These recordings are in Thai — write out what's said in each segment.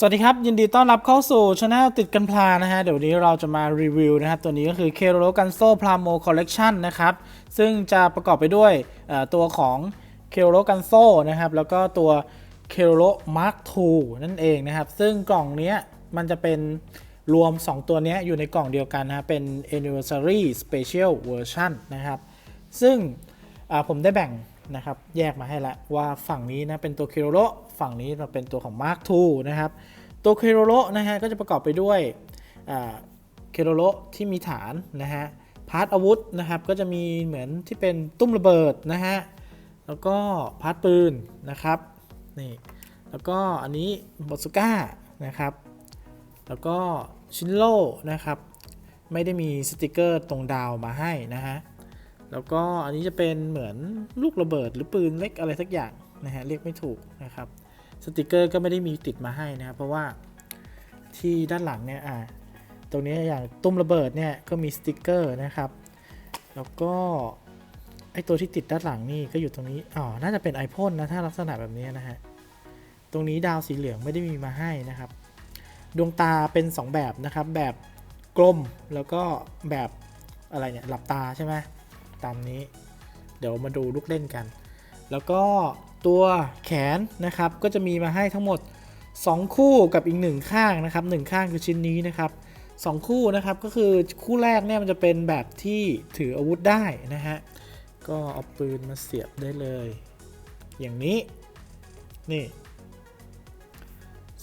สวัสดีครับ ยินดีต้อนรับเข้าสู่ช anel ติดกันพลานะฮะ เดี๋ยววนนี้เราจะมารีวิวนะครับ ตัวนี้ก็คือ k e r o g a n z o Plamo Collection นะครับ ซึ่งจะประกอบไปด้วยตัวของ k e r o g a n z o นะครับ แล้วก็ตัว k e r o Mark II นั่นเองนะครับ ซึ่งกล่องนี้มันจะเป็นรวม 2 ตัวนี้อยู่ในกล่องเดียวกันนะเป็น Anniversary Special Version นะครับ ซึ่งผมได้แบ่ง นะครับ แยกมาให้แล้วว่าฝั่งนี้นะเป็นตัว k e r o ฝั่งนี้เราเป็นตัวของ Mark II นะครับ ตัว k e r o นะฮะก็จะประกอบไปด้วยเคโรโ o ที่มีฐานนะฮะพาร์ทอาวุธนะครับก็จะมีเหมือนที่เป็นตุ้มระเบิดนะฮะแล้วก็พาร์ทปืนนะครับนี่แล้วก็อันนี้บอสุก้านะครับ แล้วก็ชินโลนะครับ ไม่ได้มีสติกเกอร์ตรงดาวมาให้นะฮะ แล้วก็อันนี้จะเป็นเหมือนลูกระเบิดหรือปืนเล็กอะไรสักอย่างนะฮะเรียกไม่ถูกนะครับสติกเกอร์ก็ไม่ได้มีติดมาให้นะครับเพราะว่าที่ด้านหลังเนี่ยอ่าตรงนี้อย่างตุ้มระเบิดเนี่ยก็มีสติกเกอร์นะครับ แล้วก็ไอตัวที่ติดด้านหลังนี่ก็อยู่ตรงนี้อ๋อน่าจะเป็นไอพ่นนะถ้าลักษณะแบบนี้นะฮะตรงนี้ดาวสีเหลืองไม่ได้มีมาให้นะครับ ดวงตาเป็น 2 แบบนะครับ แบบกลมแล้วก็แบบอะไรเนี่ยหลับตาใช่ไหม ตามนี้ เดี๋ยวมาดูลูกเล่นกัน แล้วก็ตัวแขนนะครับก็จะมีมาให้ทั้งหมด 2 คู่กับอีก 1 ข้างนะครับ 1 ข้างคือชิ้นนี้นะครับ 2 คู่นะครับก็คือคู่แรกเนี่ยมันจะเป็นแบบที่ถืออาวุธได้นะฮะก็เอาปืนมาเสียบได้เลย อย่างนี้นี่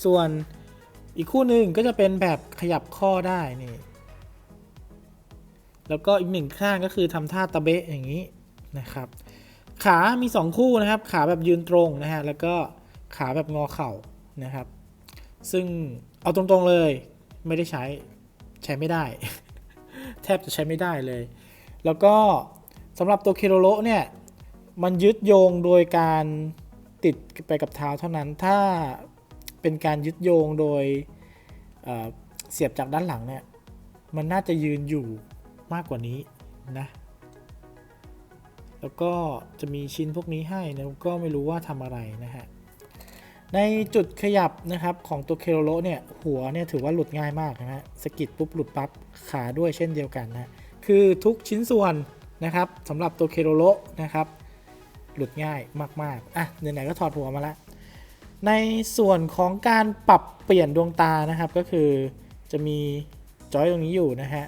ส่วนอีกคู่หนึ่งก็จะเป็นแบบขยับข้อได้นี่ แล้วก็อีกหนึ่งข้างก็คือทำท่าตะเบะอย่างนี้นะครับ ขามี 2 คู่นะครับ ขาแบบยืนตรงนะฮะ แล้วก็ขาแบบงอเข่านะครับ ซึ่งเอาตรงๆเลยไม่ได้ใช้ใช้ไม่ได้ แทบจะใช้ไม่ได้เลย แล้วก็สำหรับตัวเคโรโลเนี่ย มันยึดโยงโดยการติดไปกับเท้าเท่านั้น ถ้าเป็นการยึดโยงโดยเเสียบจากด้านหลังเนี่ย มันน่าจะยืนอยู่ มากกว่านี้นะ แล้วก็จะมีชิ้นพวกนี้ให้นะก็ไม่รู้ว่าทำอะไรนะฮะ ในจุดขยับนะครับของตัวเคโรโลเนี่ยหัวเนี่ยถือว่าหลุดง่ายมากนะฮะสกิดปุ๊บหลุดปั๊บขาด้วยเช่นเดียวกันนะคือทุกชิ้นส่วนนะครับสำหรับตัวเคโรโลนะครับหลุดง่ายมาก ๆ อะไหนๆก็ถอดหัวมาล้วในส่วนของการปรับเปลี่ยนดวงตานะครับ ก็คือจะมีจอยตรงนี้อยู่นะฮะ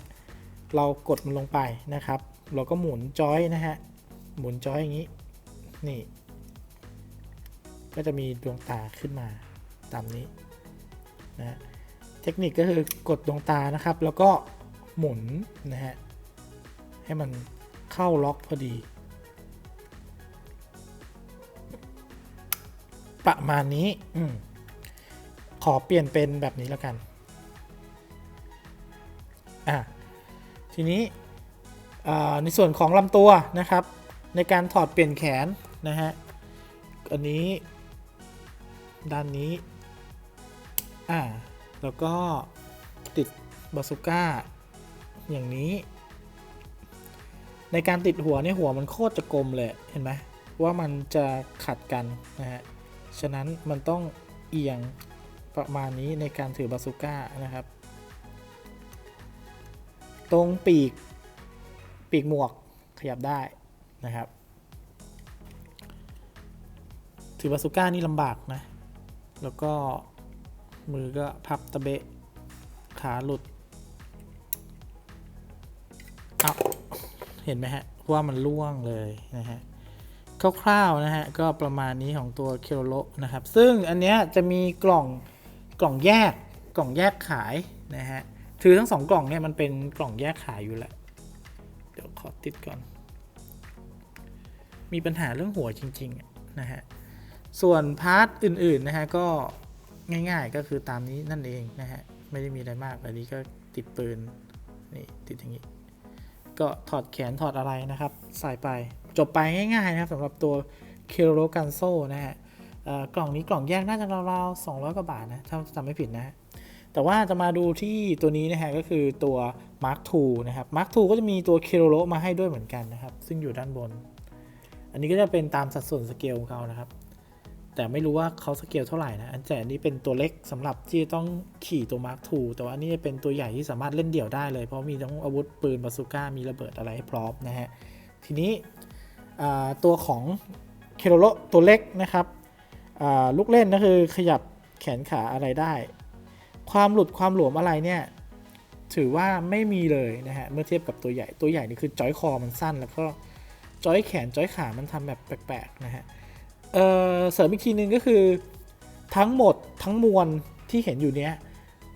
เรากดมันลงไปนะครับ เราก็หมุนจอยนะฮะ หมุนจอยอย่างนี้ นี่ ก็จะมีดวงตาขึ้นมาตามนี้นะเทคนิคก็คือกดดวงตานะครับ แล้วก็หมุนนะฮะ ให้มันเข้าล็อกพอดี ประมาณนี้อขอเปลี่ยนเป็นแบบนี้แล้วกัน ทีนี้ในส่วนของลำตัวนะครับ ในการถอดเปลี่ยนแขนนะฮะอันนี้ด้านนี้อ่าแล้วก็ติดบาซูก้าอย่างนี้ ในการติดหัวเนี่ยหัวมันโคตรจะกลมเลยเห็นไหมว่ามันจะขัดกันนะฮะฉะนั้นมันต้องเอียงประมาณนี้ในการถือบาซูก้านะครับ ตรงปีก ปีกหมวกขยับได้นะครับ ถือบาซูก้านี่ลำบากนะ แล้วก็มือก็พับตะเบะ ขาหลุดเอาเห็นไหมฮะ ว่ามันล่วงเลยนะฮะคร่าวๆนะฮะ ก็ประมาณนี้ของตัวเคโรโลนะครับ ซึ่งอันเนี้ยจะมีกล่องกล่องแยกกล่องแยกขายนะฮะ ถือทั้งสองกล่องเนี่ยมันเป็นกล่องแยกขายอยู่แหล้วเดี๋ยวขอติดก่อน มีปัญหาเรื่องหัวจริงๆนะฮะ ส่วนพาร์ทอื่นๆนะฮะก็ง่ายๆก็คือตามนี้นั่นเองนะฮะ ไม่ได้มีอะไรมากอันนี้ก็ติดปืนนี่ติดอย่างนี้ ก็ถอดแขนถอดอะไรนะครับ ใส่ไปจบไปง่ายๆนะครับสำหรับตัว k e r o g a n z o นะฮะกล่องนี้กล่องแยกน่าจะราวๆ200 กว่าบาทนะ ถ้าจำไม่ผิดนะ แต่ว่าจะมาดูที่ตัวนี้นะฮะก็คือตัว Mark II นะครับ Mark II ก็จะมีตัว k e r o มาให้ด้วยเหมือนกันนะครับ ซึ่งอยู่ด้านบน อันนี้ก็จะเป็นตามสัดส่วนสเกลของเขานะครับ แต่ไม่รู้ว่าเขาสเกลเท่าไหร่นะอันแต่อันนี้เป็นตัวเล็กสำหรับที่ต้องขี่ตัวมาร์คทูแต่ว่านี่เป็นตัวใหญ่ที่สามารถเล่นเดี่ยวได้เลย เพราะมีทั้งอาวุธปืนบาซูก้ามีระเบิดอะไรให้พร้อมนะฮะทีนี้ตัวของเคโรโลตัวเล็กนะครับลูกเล่นก็คือขยับแขนขาอะไรได้ ความหลุดความหลวมอะไรเนี่ยถือว่าไม่มีเลยนะฮะเมื่อเทียบกับตัวใหญ่ตัวใหญ่นี่คือจอยคอมันสั้น แล้วก็จอยแขนจอยขามันทำแบบแปลกๆนะฮะเเสริมอีกทีหนึงก็คือทั้งหมดทั้งมวลที่เห็นอยู่เนี้ย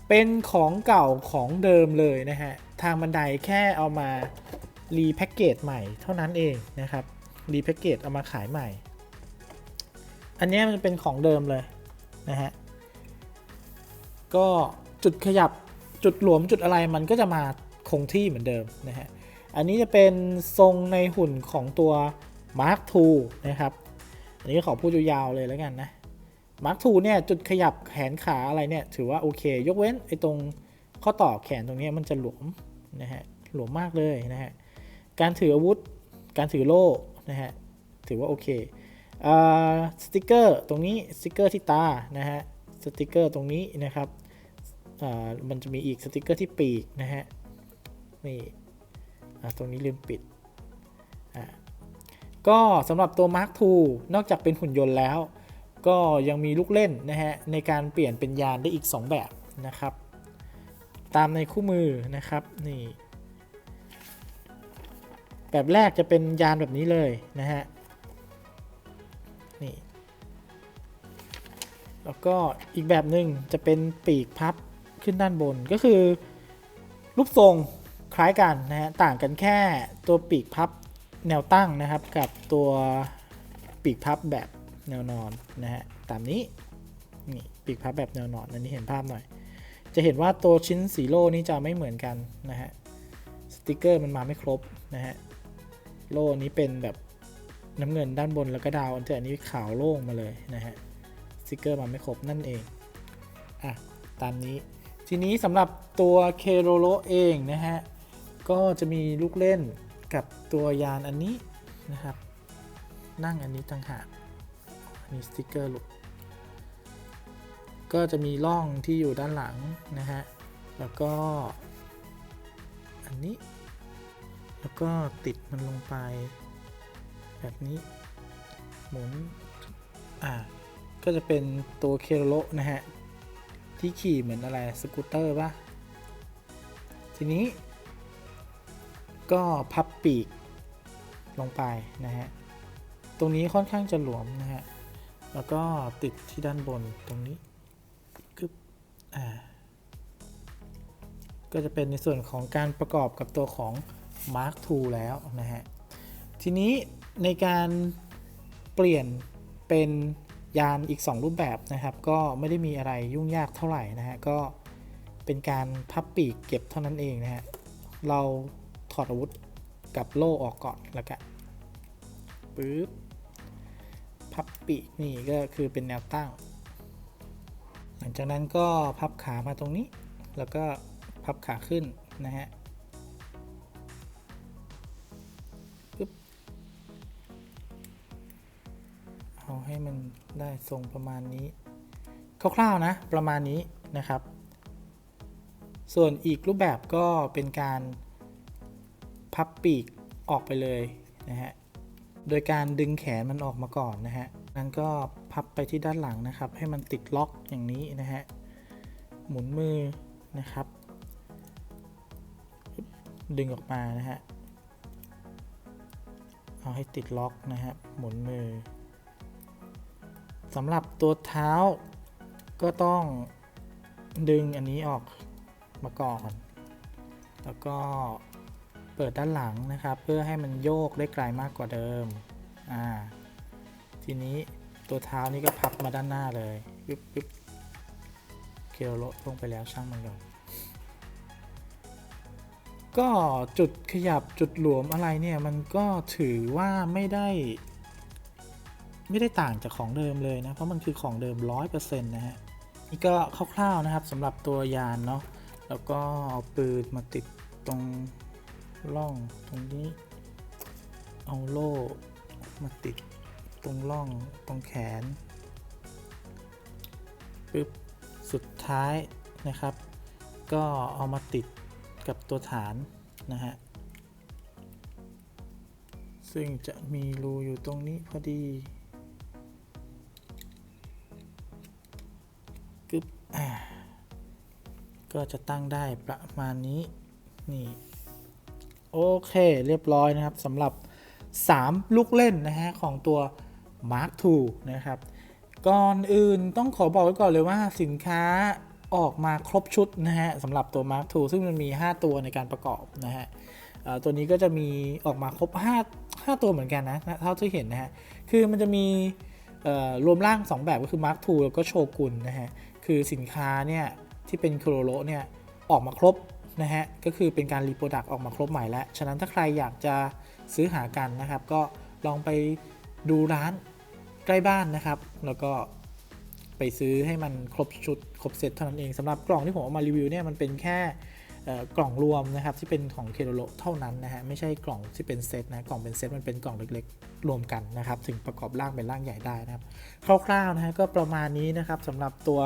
เป็นของเก่าของเดิมเลยนะฮะทางบันไดแค่เอามารีแพ็กเกจใหม่เท่านั้นเองนะครับรีแพ็กเกจเอามาขายใหม่ อันนี้มันเป็นของเดิมเลยนะฮะ ก็จุดขยับจุดหลวมจุดอะไรมันก็จะมาคงที่เหมือนเดิมนะฮะ อันนี้จะเป็นทรงในหุ่นของตัว Mark II นะครับ อันนี้ขอพูดยาวๆเลยแล้วกันนะ Mark II เนี่ยจุดขยับแขนขาอะไรเนี่ยถือว่าโอเค ยกเว้นไอ้ตรงข้อต่อแขนตรงนี้มันจะหลวมนะฮะ หลวมมากเลยนะฮะ การถืออาวุธ การถือโล่นะฮะ ถือว่าโอเคอ่าสติกเกอร์ตรงนี้สติกเกอร์ที่ตานะฮะ สติกเกอร์ตรงนี้นะครับ อ่ามันจะมีอีกสติกเกอร์ที่ปีกนะฮะนี่ตรงนี้ลืมปิดอ่าก็สำหรับตัว Mark II นอกจากเป็นหุ่นยนต์แล้ว ก็ยังมีลูกเล่นนะฮะในการเปลี่ยนเป็นยานได้อีก 2 แบบนะครับ ตามในคู่มือนะครับนี่แบบแรกจะเป็นยานแบบนี้เลยนะฮะนี่แล้วก็อีกแบบหนึ่งจะเป็นปีกพับ ขึ้นด้านบนก็คือ รูปทรงคล้ายกันนะฮะต่างกันแค่ตัวปีกพับแนวตั้งนะครับ กับตัวปีกพับแบบแนวนอนนะฮะตามนี้นี่ปีกพับแบบแนวนอนอันนี้เห็นภาพหน่อย จะเห็นว่าตัวชิ้นสีโล่นี่จะไม่เหมือนกันนะฮะสติกเกอร์มันมาไม่ครบนะฮะโล่นี้เป็นแบบน้ำเงินด้านบนแล้วก็ดาวอันแต่อันนี้ขาวโล่งมาเลยนะฮะสติกเกอร์มาไม่ครบนั่นเองอะตามนี้ ทีนี้สำหรับตัวเคโรโลเองนะฮะ ก็จะมีลูกเล่นกับตัวยานอันนี้นะครับ นั่งอันนี้ต่างหากอันนี้สติกเกอร์หลุดก็จะมีร่องที่อยู่ด้านหลังนะฮะ แล้วก็ อันนี้ แล้วก็ติดมันลงไป แบบนี้ หมุน อ่า ก็จะเป็นตัวเคโรโลนะฮะ ที่ขี่เหมือนอะไรสกูตเตอร์ปะทีนี้ ก็พับปีกลงไปนะฮะ ตรงนี้ค่อนข้างจะหลวมนะฮะ แล้วก็ติดที่ด้านบนตรงนี้กึบอ่า ก็จะเป็นในส่วนของการประกอบกับตัวของ Mark II แล้วนะฮะ ทีนี้ในการเปลี่ยนเป็น ยานอีก 2 รูปแบบนะครับ ก็ไม่ได้มีอะไรยุ่งยากเท่าไหร่นะฮะก็เป็นการพับปีกเก็บเท่านั้นเองนะฮะเราถอดอาวุธกับโล่ออกก่อนแล้วกันปึ๊บพับปีกนี่ก็คือเป็นแนวตั้ง หลังจากนั้นก็พับขามาตรงนี้ แล้วก็พับขาขึ้นนะฮะ เอาให้มันได้ทรงประมาณนี้ คร่าวๆนะ ประมาณนี้นะครับ ส่วนอีกรูปแบบก็เป็นการพับปีกออกไปเลยนะฮะ โดยการดึงแขนมันออกมาก่อนนะฮะ นั้นก็พับไปที่ด้านหลังนะครับ ให้มันติดล็อกอย่างนี้นะฮะ หมุนมือนะครับ ดึงออกมานะฮะ เอาให้ติดล็อกนะฮะหมุนมือ สำหรับตัวเท้าก็ต้องดึงอันนี้ออกมาก่อน แล้วก็เปิดด้านหลังนะครับ เพื่อให้มันโยกได้ไกลมากกว่าเดิม อ่า ทีนี้ตัวเท้านี่ก็พับมาด้านหน้าเลยปึ๊บปึ๊บเคโรโลลงไปแล้วช่างมันก่อนก็จุดขยับจุดหลวมอะไรเนี่ย มันก็ถือว่าไม่ได้ ไม่ได้ต่างจากของเดิมเลยนะ เพราะมันคือของเดิม 100%นะฮะ นี่ก็คร่าวๆนะครับสำหรับตัวยานเนาะ แล้วก็เอาปืนมาติดตรงร่องตรงนี้ เอาโล่มาติดตรงร่องตรงแขนปึ๊บสุดท้ายนะครับ ก็เอามาติดกับตัวฐานนะฮะซึ่งจะมีรูอยู่ตรงนี้พอดี ก็จะตั้งได้ประมาณนี้นี่โอเคเรียบร้อยนะครับสำหรับ 3 ลูกเล่นนะฮะของตัว Mark II นะครับ ก่อนอื่นต้องขอบอกไว้ก่อนเลยว่าสินค้าออกมาครบชุดนะฮะสำหรับตัว Mark II ซึ่งมันมี 5 ตัวในการประกอบนะฮะตัวนี้ก็จะมีออกมาครบ 5 5 ตัวเหมือนกันนะเท่าที่เห็นนะฮะคือมันจะมีรวมร่าง 2 แบบก็คือ Mark II แล้วก็โชกุนนะฮะคือสินค้าเนี่ย ที่เป็นโคโรโรเนี่ยออกมาครบนะฮะ ก็คือเป็นการรีโปรดักต์ออกมาครบใหม่แล้ว ฉะนั้นถ้าใครอยากจะซื้อหากันนะครับ ก็ลองไปดูร้านใกล้บ้านนะครับ แล้วก็ไปซื้อให้มันครบชุดครบเซตเท่านั้นเองสำหรับกล่องที่ผมเอามารีวิวเนี่ยมันเป็นแค่ กล่องรวมนะครับที่เป็นของเคโรโลเท่านั้นนะฮะไม่ใช่กล่องที่เป็นเซตนะกล่องเป็นเซตมันเป็นกล่องเล็กๆ รวมกันนะครับถึงประกอบร่างเป็นร่างใหญ่ได้นะครับคร่าวๆนะฮะก็ประมาณนี้นะครับสำหรับตัว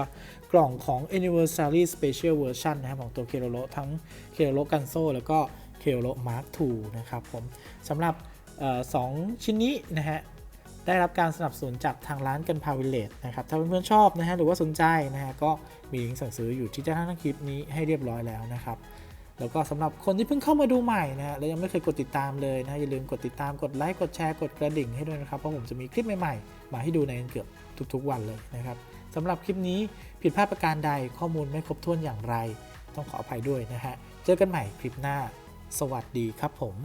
กล่องของ Anniversary Special Version นะครับของตัวเคโรโลทั้งเคโรโลกันโซแล้วก็เคโรโล Mark II นะครับผมสำหรับออสองชิ้นนี้นะฮะ ได้รับการสนับสนุนจากทางร้านกันพาวิเลตนะครับถ้าเพื่อนๆชอบนะฮะหรือว่าสนใจนะฮะก็มีลิงก์สั่งซื้ออยู่ที่ด้านล่างคลิปนี้ให้เรียบร้อยแล้วนะครับแล้วก็สำหรับคนที่เพิ่งเข้ามาดูใหม่นะฮะและยังไม่เคยกดติดตามเลยนะอย่าลืมกดติดตามกดไลค์กดแชร์กดกระดิ่งให้ด้วยนะครับเพราะผมจะมีคลิปใหม่ๆ มาให้ดูในเกือบทุกๆวันเลยนะครับสำหรับคลิปนี้ผิดพลาดประการใดข้อมูลไม่ครบถ้วนอย่างไร ต้องขออภัยด้วยนะฮะเจอกันใหม่คลิปหน้า สวัสดีครับผม